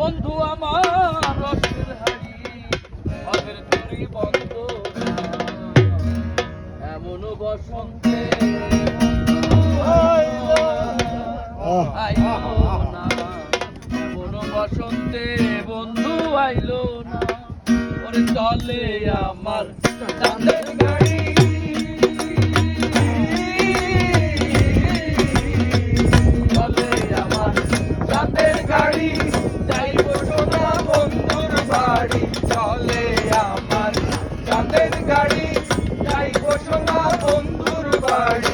বন্ধু আমার বন্ধ। এমন বসন্তে আইলো না এমন বসন্তে বন্ধু আইলো না ওরে চলে আমার সোনা বন্ধুর বাড়ি।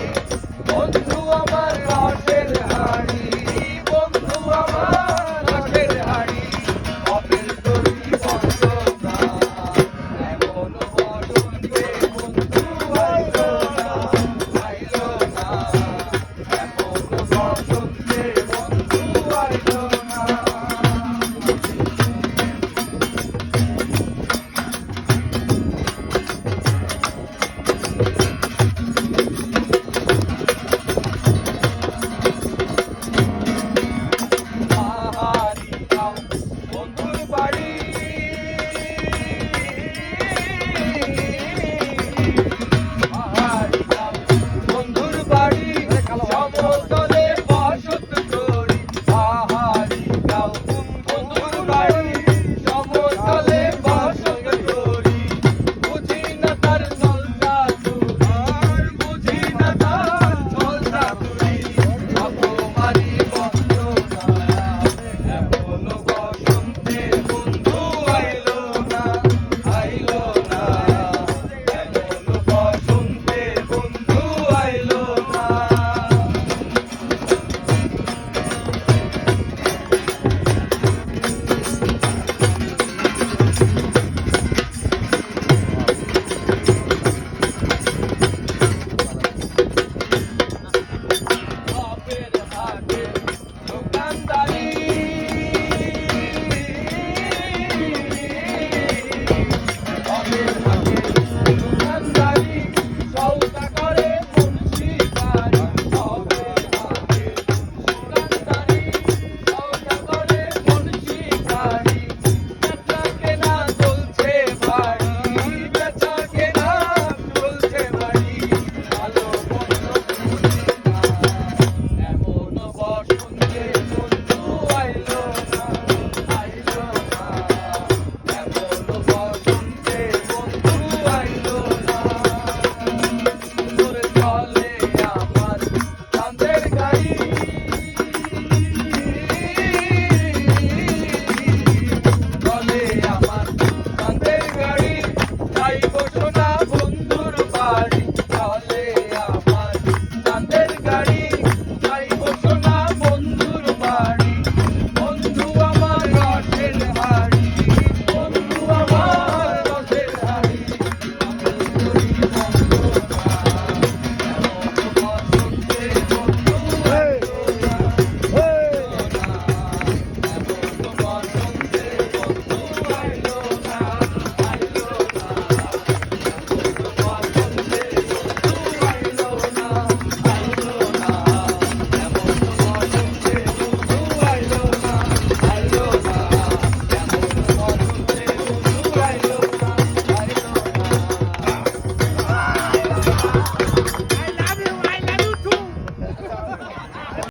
Thank.